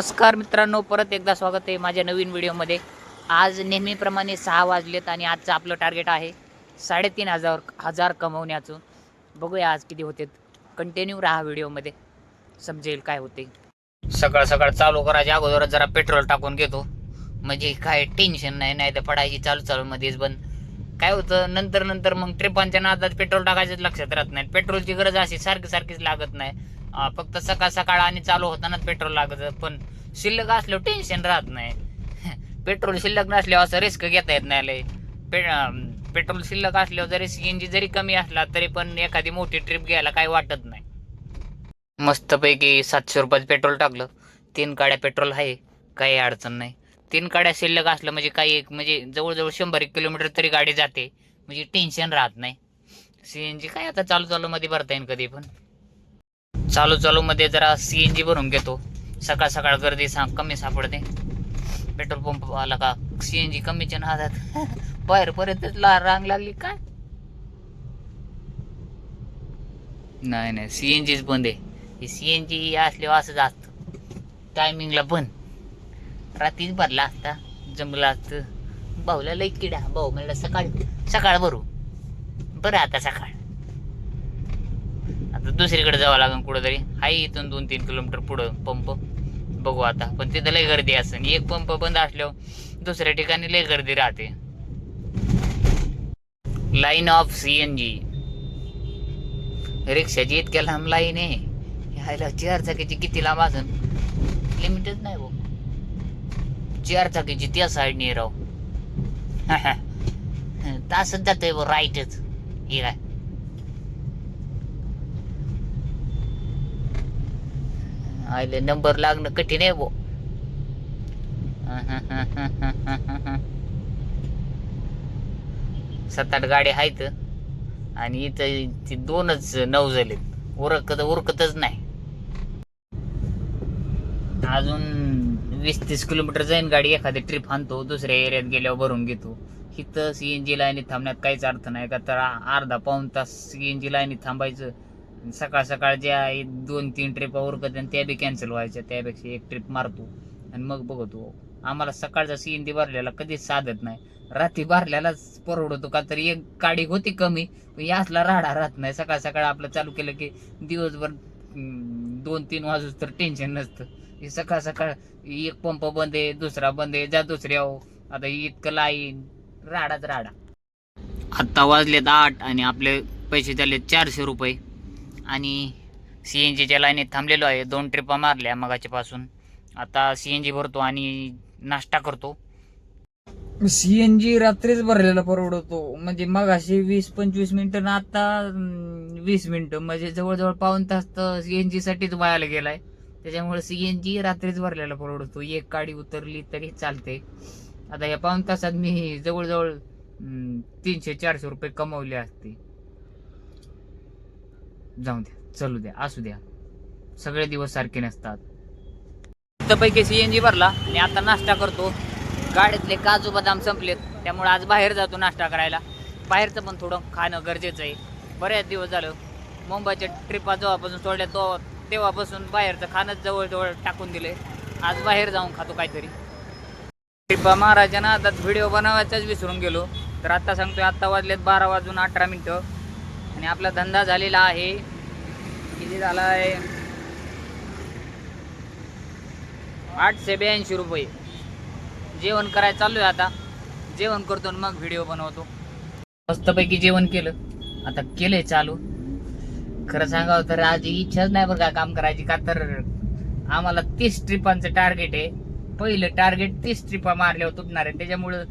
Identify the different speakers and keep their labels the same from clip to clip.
Speaker 1: नमस्कार मित्रांनो परत एकदा स्वागत आहे माझ्या नवीन व्हिडिओमध्ये. आज नेहमीप्रमाणे सहा वाजलेत आणि आजचं आपलं टार्गेट आहे साडेतीन हजार हजार कमवण्याचं. बघूया आज किती होते. कंटिन्यू राहा व्हिडिओमध्ये. समजेल काय होते. सकाळ सकाळ चालू करायच्या अगोदर जरा पेट्रोल टाकून घेतो. म्हणजे काय टेन्शन नाही नाही तर पडायची चालू चालू मध्येच बंद. काय होतं नंतर नंतर मग ट्रिपांच्या नादात पेट्रोल टाकायचं लक्षात राहत नाही पेट्रोलची गरज अशी सारखी सारखीच लागत नाही. फक्त सकाळ सकाळ आणि चालू होतानाच पेट्रोल लागत पण शिल्लक असल्यावर टेन्शन राहत नाही. पेट्रोल शिल्लक नसल्यावर असं रिस्क घेता येत नाही लय. पे पेट्रोल शिल्लक असल्यावर जरी सीएनजी जरी कमी असला तरी पण एखादी मोठी ट्रिप घ्यायला काही वाटत नाही. मस्तपैकी सातशे रुपयाचं पेट्रोल टाकलं. तीन काड्या पेट्रोल आहे काही अडचण नाही. तीन काड्या शिल्लक असलं म्हणजे काही एक म्हणजे जवळजवळ शंभर एक किलोमीटर तरी गाडी जाते. म्हणजे टेन्शन राहत नाही. सी एन जी काय आता चालू चालू मध्ये भरता येईल कधी पण. चालू चालूमध्ये जरा सी एन जी भरून घेतो. सकाळ सकाळ गर्दी सांग कमी सापडते. पेट्रोल पंप आला का सी एन जी कमीच्या नादात बाहेर पर्यंतच ला रांग लागली काय? नाही नाही सी एन जीच बंद आहे. सी एन जी असल्यावर असंच असतं टायमिंगला बंद. रात्रीच भरला असता. जमला असतं भाऊला लई किडा भाऊ म्हणलं सकाळ सकाळ भरू. बरं आता सकाळ. आता दुसरीकडे जावं लागेल कुठंतरी. आहे इथून दोन तीन किलोमीटर पुढं पंप. बघू आता. पण तिथं लय गर्दी असेल एक पंप बंद असल्यावर दुसऱ्या ठिकाणी लय गर्दी राहते. Line of C N G रिक्षाची इतक्या लांब लाईन आहे. ह्याला चार चाकीची किती लांब असेल लिमिटच नाही भाऊ. चार चाकीची त्या साईडने राहू तासच जाते भाऊ राईटच हे काय? आयले नंबर लागणं कठीण आहे भाऊ सात आठ गाड्या आहेत आणि इथं ती दोनच नऊ झालेत. उरकत उरकतच नाही. अजून वीस तीस किलोमीटर जाईन गाडी. एखादी ट्रिप आणतो दुसऱ्या एरियात गेल्यावर भरून घेतो. इथं सी एन जी लाईनीत थांबण्यात काहीच अर्थ नाही. का तर अर्धा पाऊन तास सी एन जी लाईनीत थांबायचं. सकाळ सकाळ ज्या दोन तीन ट्रिपा उरकत आणि त्या बी कॅन्सल व्हायच्या. त्यापेक्षा एक ट्रिप मारतो आणि मग बघतो. आम्हाला सकाळचा सी एन जी भरलेला कधीच साधत नाही. रात्री भरल्यालाच परवडतो का तर एक गाडी होती कमी पण यासला राडा राहत नाही. सकाळ सकाळ आपलं चालू केलं की दिवसभर दोन तीन वाजूच तर टेन्शन नसतं. हे सकाळ सकाळ एक पंप बंद आहे दुसरा बंद आहे जा दुसऱ्या आता इतकं लाईन राडाच राडा. आत्ता वाजलेत आठ आणि आपले पैसे झाले चारशे रुपये. आणि सी एन जीच्या लाईनीत थांबलेलो आहे. दोन ट्रिपा मारल्या मगाच्यापासून आता सी एन जी भरतो आणि नाश्ता करतो.
Speaker 2: सी एन जी रात्रीच भरलेला परवडतो. म्हणजे मग अशी वीस पंचवीस मिनिटं ना आता वीस मिनिटं. म्हणजे जवळजवळ पाऊन तास तर सी एन जीसाठीच वायाला गेलाय. त्याच्यामुळे जी रात्रीच भरलेला परवडतो. एक गाडी उतरली तरी चालते. आता या पाऊन तासात मी जवळजवळ तीनशे चारशे रुपये कमवले असते. जाऊ द्या चलू द्या असू द्या. सगळे दिवस सारखे नसतात. पैकी सीएनजी भरला आणि आता नाश्ता करतो. गाडीतले काजू बदाम संपलेत त्यामुळे आज बाहेर जातो नाश्ता करायला. बाहेरचं पण थोडं खाणं गरजेचं आहे. बऱ्याच दिवस झालं मुंबईच्या ट्रिपा जेव्हापासून सोडल्या तो तेव्हापासून बाहेरचं खाणंच जवळजवळ टाकून दिले आज बाहेर जाऊन खातो काहीतरी. ट्रिपा महाराजांना आता व्हिडिओ बनवायचाच विसरून गेलो. तर आता सांगतोय आत्ता वाजलेत बारा वाजून अठरा मिनटं. आणि आपला धंदा झालेला आहे. किती झाला आहे आठशे ब्याऐंशी रुपये. जेवण करायला चाललोय आता. जेवण करतो आणि मग व्हिडिओ बनवतो. मस्तपैकी जेवण केलं. आता केलंय चालू. खरं सांगावं तर आज इच्छाच नाही बरं का काम करायची का तर आम्हाला तीस ट्रिपांचं टार्गेट आहे. पहिलं टार्गेट तीस ट्रिपा मारल्यावर तुटणार आहे. त्याच्यामुळं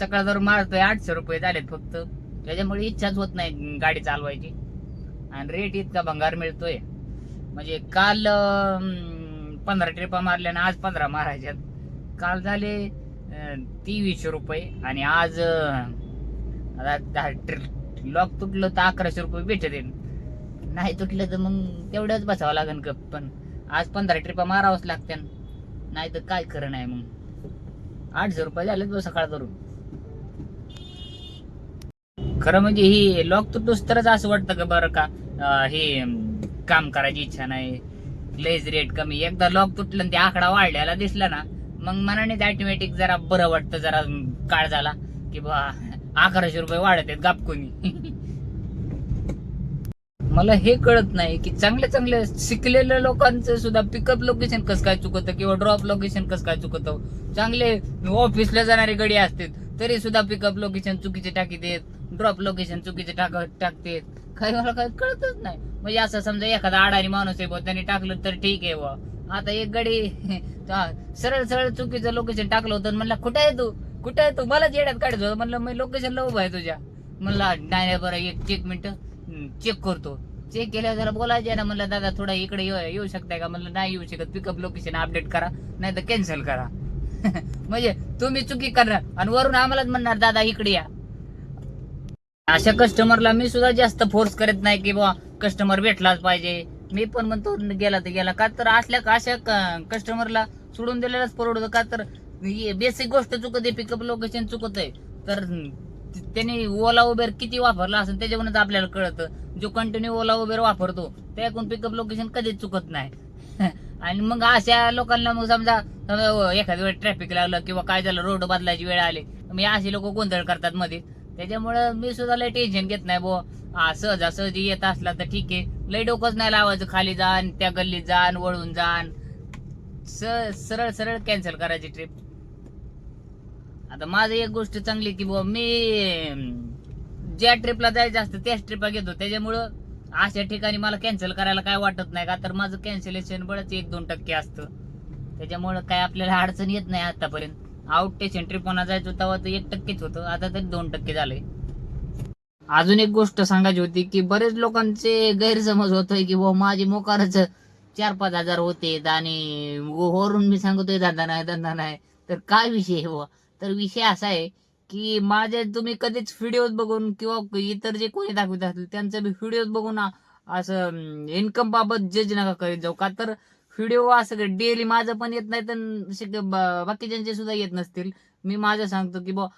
Speaker 2: सकाळ जर मारतोय आठशे रुपये झालेत फक्त. त्याच्यामुळे इच्छाच होत नाही गाडी चालवायची. आणि रेट इतका भंगार मिळतोय. म्हणजे काल पंधरा ट्रिपा मारल्या आणि आज पंधरा मारायच्यात. काल झाले अं, तेवीसशे रुपये आणि आज दहा लॉक तुटलं तर अकराशे रुपये भेटते नाही तुटलं तर मग तेवढंच बसावं लागेल कप पण आज पंधरा ट्रिपा मारावंच लागत्या नाही तर काय खरं नाही मग. आठशे रुपये झाले तो सकाळ करून. खरं म्हणजे ही लॉक तुटूस तरच असं वाटतं का बरं का? हे काम करायची इच्छा नाही.
Speaker 1: लेज रेट कमी. एकदा लॉक तुटलं ते आकडा वाढलेला दिसला ना मग मनाने ऑटोमॅटिक जरा बरं वाटतं जरा काळ झाला की बा अकराशे रुपये वाढत आहेत गापकोनी मला हे कळत नाही की चांगले चांगले शिकलेल्या लोकांचं सुद्धा पिकअप लोकेशन कसं काय चुकतं किंवा ड्रॉप लोकेशन कसं काय चुकतं. चांगले ऑफिसला जाणारी गडी असते तरी सुद्धा पिकअप लोकेशन चुकीचे टाकी देत. ड्रॉप लोकेशन चुकीचे टाक टाकतेत. काही मला काही कळतच नाही. म्हणजे असं समजा एखादा आडाणी माणूस आहे बुवा त्याने टाकलं तर ठीक आहे बुवा. आता एक गडी सरळ सरळ चुकीचं लोकेशन टाकलं होतं म्हणलं कुठं आहे तू? कुठं आहे तू? मला जेड्यात काढायचं होतं. म्हणलं मी लोकेशन उभा आहे तुझ्या. म्हणलं नाही बरं एक एक मिनिट. चेक करतो. चेक केल्यावर जरा बोलायचे ना म्हणलं दादा थोडा इकडे येऊ येऊ शकताय का? म्हणलं नाही येऊ शकत. पिकअप लोकेशन अपडेट करा नाही तर कॅन्सल करा. म्हणजे तुम्ही चुकी करणार आणि वरून आम्हालाच म्हणणार दादा इकडे या. अशा कस्टमरला मी सुद्धा जास्त फोर्स करत नाही की बा कस्टमर भेटलाच पाहिजे. मी पण म्हणतो गेला तर गेला. का तर असल्या अशा कस्टमरला सोडून दिलेलाच परवडतं. का तर बेसिक गोष्ट चुकते पिकअप लोकेशन चुकत आहे. तर त्याने ओला उबेर किती वापरला असेल त्याच्यावरूनच आपल्याला कळतं. जो कंटिन्यू ओला उबेर वापरतो त्याकडून पिकअप लोकेशन कधीच चुकत नाही. आणि मग अशा लोकांना मग समजा एखाद्या वेळ ट्रॅफिक लागलं किंवा काय झालं रोड बदलायची वेळ आली. मग असे लोक गोंधळ करतात मध्ये. त्याच्यामुळं मी सुद्धा लय टेन्शन घेत नाही बो. हा सहजासहजी येत असला तर ठीक आहे. लय डोकंच नाही लावायचं. खाली जाण त्या गल्लीत जाण वळून जाण सरळ सरळ कॅन्सल करायची ट्रिप आता माझं एक गोष्ट चांगली की बुवा मी ज्या ट्रिपला जायचं असतं त्याच ट्रिपला घेतो त्याच्यामुळं अशा ठिकाणी मला कॅन्सल करायला काय वाटत नाही का? तर माझं कॅन्सलेशन बळच एक दोन टक्के असतं. त्याच्यामुळं काय आपल्याला अडचण येत नाही आतापर्यंत. आउट स्टेशन ट्रिपना जायचो तेव्हा तर एक टक्केच होतं. आता तरी दोन टक्के झालंय अजून एक गोष्ट सांगायची होती की बरेच लोकांचे गैरसमज होतोय की बुवा माझे मोकारच चार पाच हजार होते आणि वरून मी सांगतोय धंदा नाही धंदा नाही. तर काय विषय आहे बुवा? तर विषय असा आहे की माझे तुम्ही कधीच व्हिडिओ बघून किंवा इतर जे कोणी दाखवत असतील त्यांचे व्हिडिओ बघून असं इन्कम बाबत जज नका करीत जाऊ. का तर व्हिडिओ असं डेली माझं पण येत नाही तर बाकीच्यांचे सुद्धा येत नसतील. मी माझं सांगतो की बुवा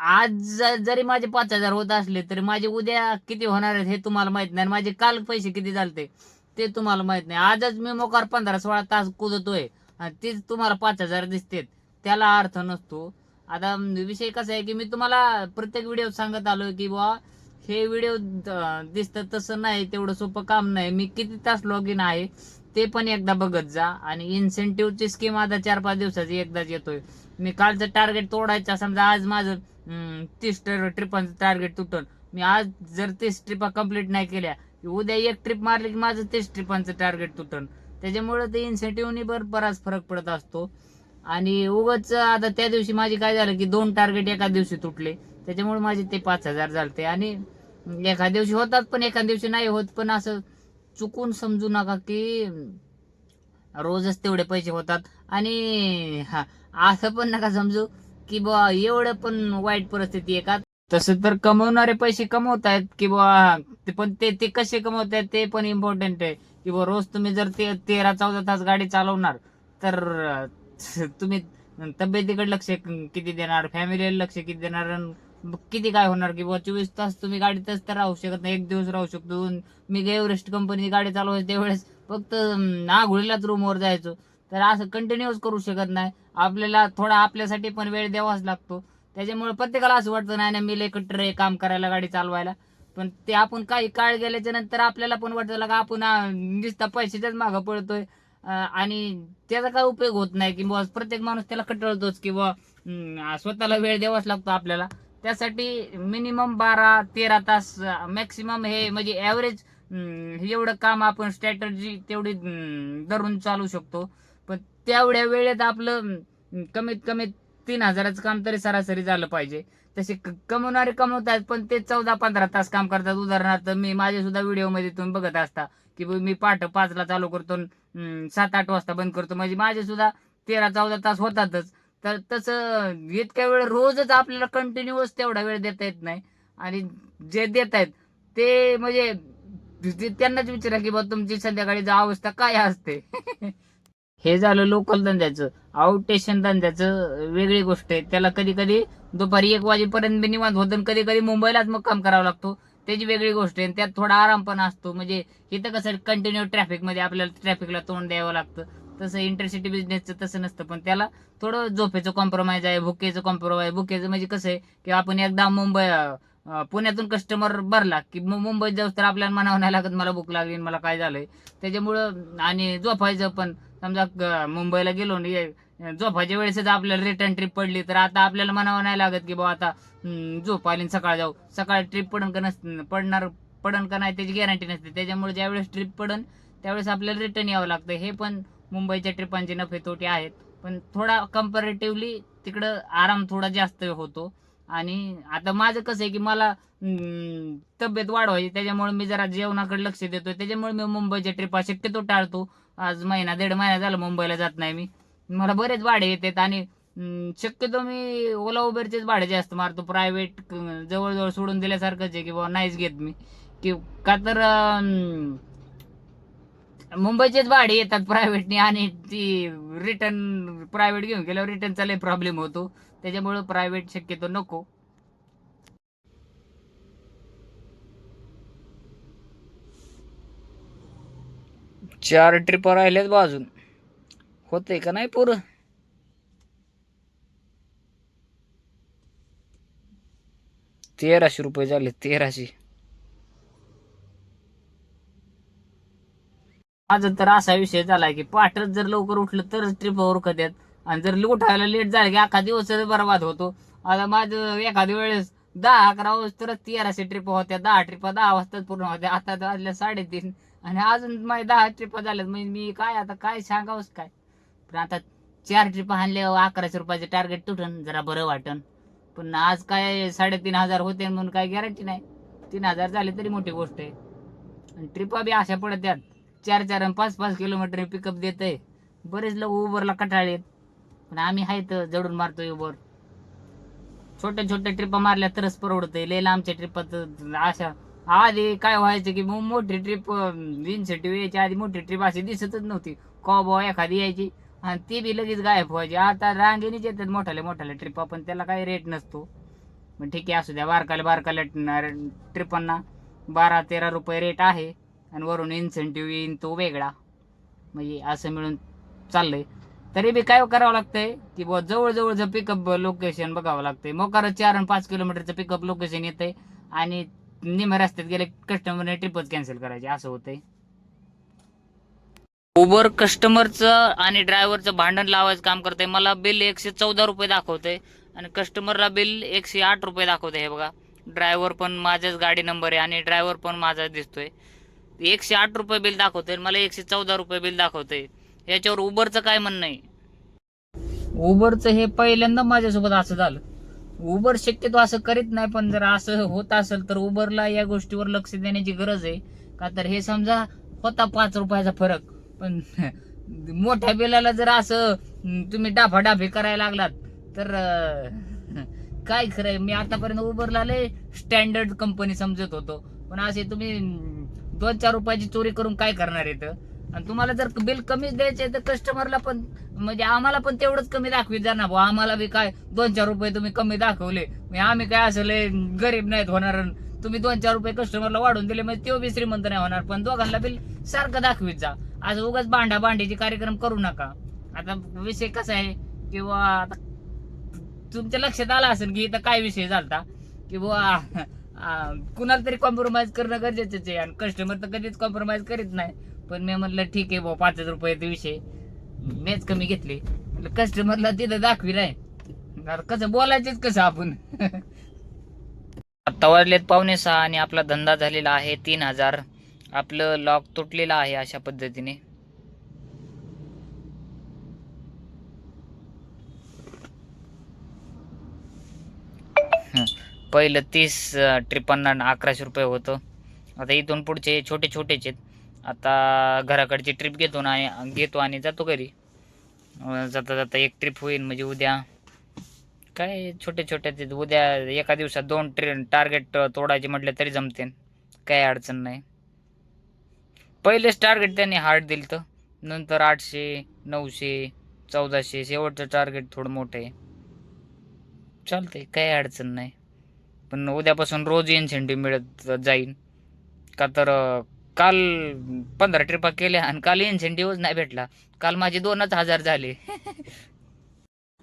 Speaker 1: आज जरी माझे पाच हजार होत असले तरी माझे उद्या किती होणार आहेत हे तुम्हाला माहीत नाही आणि माझे काल पैसे किती चालते ते तुम्हाला माहीत नाही. आजच मी मोकार पंधरा सोळा तास कुदतोय आणि तेच तुम्हाला पाच हजार दिसतेत. त्याला अर्थ नसतो. आता विषय कसा आहे की मी तुम्हाला प्रत्येक व्हिडिओ सांगत आलो की बुवा हे व्हिडिओ दिसतं तसं नाही तेवढं सोपं काम नाही. मी किती तास लॉग इन आहे ते पण एकदा बघत जा. आणि इन्सेंटिव्हची स्कीम आता चार पाच दिवसाची एकदाच येतोय. मी कालचं टार्गेट तोडायचं समजा आज माझं तीस ट्रिपांचं टार्गेट तुटन मी आज जर तीस ट्रिपा कंप्लीट नाही केल्या उद्या एक ट्रिप मारली की माझं तीस ट्रिपांचं टार्गेट तुटन. त्याच्यामुळे ते इन्सेंटिव्हनी बर बराच फरक पडत असतो. आणि उगाच आता त्या दिवशी माझी काय झालं की दोन टार्गेट एका दिवशी तुटले. त्याच्यामुळे माझे ते पाच हजार झालते. आणि एका दिवशी होतात पण एका दिवशी नाही होत. पण असं चुकून समजू नका की रोजच तेवढे पैसे होतात. आणि हा, असं पण नका समजू की बा एवढं पण वाईट परिस्थिती आहे का? तसं तर कमवणारे पैसे कमवत आहेत की बा ते पण ते ते कसे कमवत आहेत ते पण इम्पॉर्टंट आहे. की बा रोज तुम्ही जर ते तेरा चौदा तास गाडी चालवणार तर तुम्ही तब्येतीकडे लक्ष किती देणार फॅमिलीला लक्ष किती देणार किती काय होणार की बा चोवीस तास तुम्ही गाडीतच तर राहू शकत नाही एक दिवस राहू शकतो. मी एव्हरेस्ट कंपनीची गाडी चालवायची त्यावेळेस फक्त आघोळीलाच रूमवर जायचो. तर असं कंटिन्यूच करू शकत नाही. आपल्याला थोडा आपल्यासाठी पण वेळ द्यावाच लागतो. त्याच्यामुळे प्रत्येकाला असं वाटतं नाही ना मी लय आहे काम करायला गाडी चालवायला. पण ते आपण काही काळ गेल्याच्यानंतर आपल्याला पण वाटतं का आपण नुसता पैशाच्याच मागं पळतोय. आणि त्याचा काय उपयोग होत नाही की बुवा प्रत्येक माणूस त्याला कटळतोच की बुवा स्वतःला वेळ द्यावाच लागतो आपल्याला. त्यासाठी मिनिमम बारा तेरा तास मॅक्सिमम हे म्हणजे ॲव्हरेज एवढं काम आपण स्ट्रॅटर्जी तेवढी धरून चालू शकतो. पण तेवढ्या वेळेत आपलं कमीत कमी तीन हजाराचं काम तरी सरासरी झालं पाहिजे. तसे क- कमवणारे कमवतात पण ते चौदा पंधरा तास काम करतात. उदाहरणार्थ मी माझे सुद्धा व्हिडिओमध्ये तुम्ही बघत असता की मी पाठ पाचला चालू करतो सात आठ वाजता बंद करतो. म्हणजे माझे सुद्धा तेरा चौदा तास होतातच. तर तसं इतक्या वेळ रोजच आपल्याला कंटिन्युअस तेवढा वेळ देता येत नाही. आणि जे देत आहेत ते म्हणजे त्यांनाच विचारा की बा तुमची संध्याकाळी अवस्था काय असते? हे झालं लोकल धंद्याचं. आउट स्टेशन धंद्याचं वेगळी गोष्ट आहे. त्याला कधी कधी दुपारी एक वाजेपर्यंत बी निवांत होतं कधी कधी मुंबईलाच मग काम करावं लागतो.
Speaker 2: त्याची वेगळी गोष्ट आहे आणि त्यात थोडा आराम पण असतो. म्हणजे इथं कसं कंटिन्यू ट्रॅफिकमध्ये आपल्याला ट्रॅफिकला तोंड द्यावं लागतं. तसं इंटरसिटी बिझनेसचं तसं नसतं पण त्याला थोडं झोपेचं कॉम्प्रोमाइज आहे भुकेचं कॉम्प्रोमाइज भुकेचं म्हणजे कसं आहे की आपण एकदा मुंबई पुण्यातून कस्टमर भरला की मुंबईत जाऊस तर आपल्याला म्हणावं नाही लागत मला भूक लागली आणि मला काय झालंय? त्याच्यामुळं आणि झोपायचं पण. समजा मुंबईला गेलो आणि झोपायच्या वेळेसच आपल्याला रिटर्न ट्रिप पडली तर आता आपल्याला म्हणावं नाही लागत की बाबा आता हम्म, झोप आली सकाळ जाऊ. सकाळ ट्रिप पडन का नस पडणार पडन का नाही त्याची गॅरंटी नसते. त्याच्यामुळे ज्यावेळेस ट्रिप पडन त्यावेळेस आपल्याला रिटर्न यावं लागतं. हे पण मुंबईच्या ट्रिपांचे नफे तोटे आहेत. पण थोडा कम्पॅरेटिव्हली तिकडं आराम थोडा जास्त होतो. आणि आता माझं कसं आहे की मला तब्येत वाढवायची त्याच्यामुळे मी जरा जेवणाकडे लक्ष देतोय. त्याच्यामुळे मी मुंबईच्या ट्रिपा शक्यतो टाळतो. आज महिना दीड महिना झाला मुंबईला जात नाही मी. मला बरेच भाडे येतात आणि शक्यतो मी ओला उबेरचेच भाडे जास्त मारतो. प्रायव्हेट जवळजवळ सोडून दिल्यासारखंच आहे की बाबा नाहीच घेत मी. की का तर मुंबईचेच भाडे येतात प्रायव्हेटने आणि ती रिटर्न प्रायव्हेट घेऊन गेल्यावर रिटर्नचा लय प्रॉब्लेम होतो. त्याच्यामुळं प्रायव्हेट शक्यतो नको. चार ट्रिप राहिल्यात बाजून होते का नाही पुरं? तेराशे रुपये झाले तेराशे. माझा तर असा विषय झाला की पाठच जर लवकर उठलं तरच ट्रिप उरकत आहेत आणि जर उठायला लेट झालं की अख्खा दिवस बरबाद होतो. आता माझं एखाद्या वेळेस दहा अकरा वाजता तेराशे ट्रिप होत्या. दहा ट्रिप दहा वाजताच पूर्ण होत्या. आता आजल्या वाजल्या साडेतीन. आणि अजून माझ्या दहा ट्रिप झाल्यात म्हणजे मी काय आता काय सांगावंच काय? पण आता चार ट्रिप आणले अकराशे रुपयाचे टार्गेट तुटन जरा बरं वाटन. पण आज काय साडेतीन हजार होते म्हणून काय गॅरंटी नाही. तीन हजार झाले तरी मोठी गोष्ट आहे. आणि ट्रिपा बी अशा पडत त्यात चार चार आणि पाच पाच किलोमीटर पिकअप देत आहे बरेच लोक उबरला कटाळेत पण आम्ही आहेत जडून मारतोय उबर छोट्या छोट्या ट्रिपा मारल्या तरच परवडतंय. लय लांबच्या ट्रिपात अशा. आधी काय व्हायचं की मग मोठी ट्रिप इन्सेटिव्ह यायची. आधी मोठी ट्रिप अशी दिसतच नव्हती. कॉबॉ एखादी यायची. आणि ती बी लगेच गायब व्हायची. आता रांगेनीच येतात मोठ्याल्या मोठ्याल्या ट्रिपा पण त्याला काही रेट नसतो. पण ठीक आहे असू द्या. बारकाल्या बारकाल्या ट्रिपांना बारा तेरा रुपये रेट आहे. आणि वरून इन्सेंटिव्ह येईन तो वेगळा. म्हणजे असं मिळून चाललंय. तरी बी काय करावं लागतंय? की बुवा जवळजवळचं पिकअप लोकेशन बघावं लागतंय. मोकार चार आणि पाच किलोमीटरचं पिकअप लोकेशन येतंय आणि निम्या रस्त्यात गेले कस्टमरने ट्रिपच कॅन्सल करायची. असं होतंय. उबर कस्टमरचं आणि ड्रायव्हरचं भांडण लावायचं काम करतंय. मला बिल एकशे चौदा रुपये दाखवतंय आणि कस्टमरला बिल एकशे आठ रुपये दाखवतंय हे बघा. ड्रायव्हर पण माझ्याच गाडी नंबर आहे आणि ड्रायव्हर पण माझाच दिसतोय. एकशे आठ रुपये बिल दाखवते मला एकशे चौदा रुपये बिल दाखवते याच्यावर उबरचं काय म्हणणं आहे? उबरचं हे पहिल्यांदा माझ्यासोबत असं झालं. उबर शक्यतो असं करीत नाही पण जर असं होत असेल तर उबरला या गोष्टीवर लक्ष देण्याची गरज आहे. का तर हे समजा होता पाच रुपयाचा फरक पण मोठ्या बिलाला जर असं तुम्ही डाफाडाफी करायला लागलात तर काय खरंय मी आतापर्यंत उबरला लय स्टँडर्ड कंपनी समजत होतो. पण असे तुम्ही दोन चार रुपयाची चोरी करून काय करणार इथं? आणि तुम्हाला जर बिल कमीच द्यायचे तर कस्टमरला पण म्हणजे आम्हाला पण तेवढंच कमी दाखवीत जा ना बुवा आम्हाला बी काय दोन चार रुपये तुम्ही कमी दाखवले. म्हणजे आम्ही काय असले गरीब नाहीत होणार आणि तुम्ही दोन चार रुपये कस्टमरला वाढून दिले म्हणजे तो बी श्रीमंत नाही होणार. पण दोघांना बिल सारखं दाखवीत जा. आज उगाच भांडा भांडीचे कार्यक्रम करू नका. आता विषय कसा आहे किंवा तुमच्या लक्षात आला असेल की इथं काय विषय झालता? की बुवा कुणाला तरी कॉम्प्रोमाइज करणं गरजेचंच आहे आणि कस्टमर तर कधीच कॉम्प्रोमाइज करीत नाही. पण मी म्हटलं ठीक आहे भाऊ पाच हजार रुपये विषय मीच कमी घेतली. म्हटलं कस्टमरला तिथं दाखवी नाही. कसं बोलायचंच कसं आपण? आता वाजलेत पावणे सहा आणि आपला धंदा झालेला आहे तीन हजार. आपलं लॉक तुटलेलं आहे अशा पद्धतीने हं. पहिलं तीस ट्रिपांना अकराशे रुपये होतं. आता इथून पुढचे छोटे छोटेच आहेत. आता घराकडची ट्रिप घेतो ना आणि घेतो आणि जातो घरी. जाता जाता एक ट्रिप होईल म्हणजे उद्या. काय छोटे छोटे आहेत उद्या एका दिवसात दोन ट्रेन टार्गेट तोडायचे म्हटलं तरी जमते. काही अडचण नाही. पहिलेच टार्गेट त्यांनी हार्ड दिलं तर नंतर आठशे नऊशे चौदाशे शेवटचं टार्गेट थोडं मोठं आहे. चालतंय काही अडचण नाही. पण उद्यापासून रोज इन्सेंटिव्ह मिळत जाईन. का तर काल पंधरा ट्रिपा केल्या आणि काल इन्सेंटिव्हच नाही भेटला. काल माझे दोनच हजार झाले.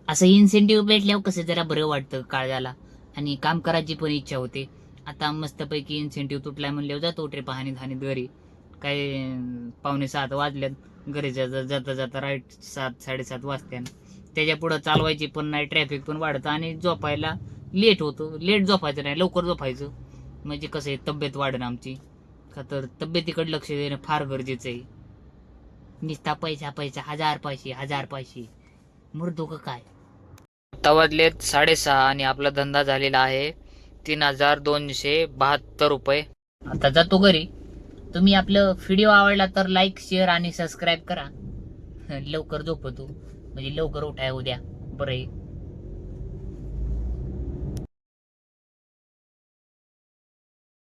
Speaker 1: असं इन्सेंटिव्ह भेटल्यावर कसं जरा बरं वाटतं काळजाला. आणि काम करायची पण इच्छा होते. आता मस्तपैकी इन्सेंटिव्ह तुटलाय म्हणल्यावर जातो ट्रिप हानी हानीत घरी. काय पावणे सात वाजल्यात. घरी जाता जाता जाता राईट सात साडेसात वाजत्या त्याच्या पुढं चालवायची पण नाही ट्रॅफिक पण वाढतं आणि झोपायला लेट होतो लेट झोपायचं नाही लवकर झोपायचं. म्हणजे कसं आहे तब्येत वाढेल आमची. का तर तब्येतीकडे लक्ष देणं फार गरजेचं आहे. निस्ता पैसा पैसा हजार पैसे हजार पैसे. मृदू का काय?
Speaker 2: आता वाजलेत साडेसहा आणि आपला धंदा झालेला आहे तीन हजार दोनशे बहात्तर रुपये.
Speaker 1: आता जातो घरी. तुम्ही आपलं व्हिडिओ आवडला तर लाईक शेअर आणि सबस्क्राईब करा. लवकर झोपतो. म्हणजे लवकर उठाय उद्या. बरं